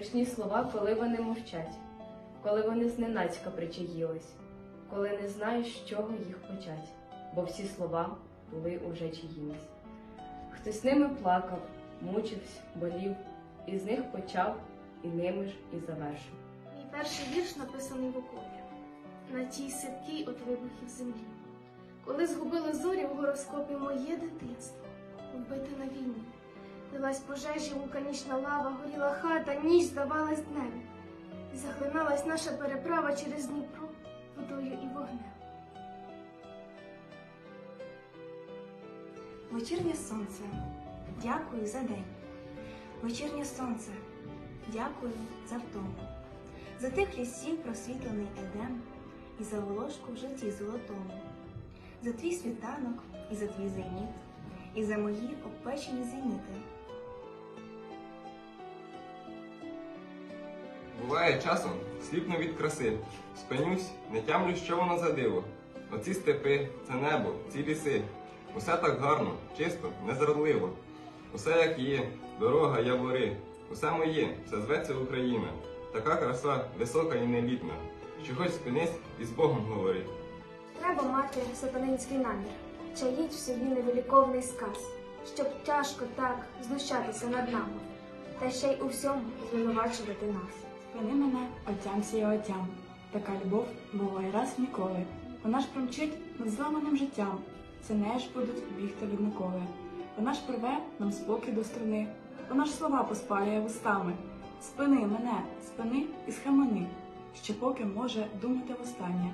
Смішні слова, коли вони мовчать, коли вони зненацька причаїлись, коли не знаєш, з чого їх почать, бо всі слова були уже чиїмось. Хтось ними плакав, мучився, болів, і з них почав, і ними ж і завершив. Мій перший вірш написаний в окопі, на тій сипкій от вибухів землі. Коли згубило зорі в гороскопі моє дитинство, вбите на війні. Лилась пожежі, вулканічна лава, горіла хата, ніч здавалась днем. І захлиналась наша переправа через Дніпро водою і вогнем. Вечірнє сонце, дякую за день. Вечірнє сонце, дякую за втому. За тих лісів просвітлений едем і за волошку в житті золотому. За твій світанок і за твій зеніт, і за мої обпечені зеніти. Буває часом сліпну від краси. Спинюсь, не тямлю, що воно за диво. Оці степи, це небо, ці ліси. Усе так гарно, чисто, незрадливо. Усе як є, дорога, явори. Усе моє, це зветься Україна. Така краса висока і нелітна. Що хоч спинись і з Богом говори. Треба мати сатанинський намір, чаїть в собі невиліковний сказ, щоб тяжко так знущатися над нами, та ще й у всьому звинувачувати нас. Спини мене, отямся і отям. Така любов буває раз ніколи. Вона ж промчить над зламаним життям. Це неж будуть бігти відмиколи. Вона ж порве нам спокій до струни. Вона ж слова поспалює вустами. Спини мене, спини і схамани, ще поки може думати востаннє.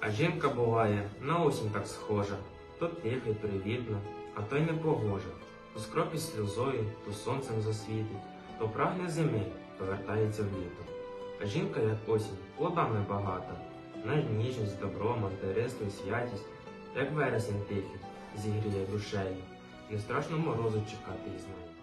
А жінка буває на осінь так схожа, то тиха й привітна, а то й непогожа. То скропі сльозою, то сонцем засвітить, то прагне зими, то вертається в літо. А жінка, як осінь, плодами багата, на ніжність, добро, материнство і святість, як вересень тихий, зігріє душею, не страшно морозу чекати і знає.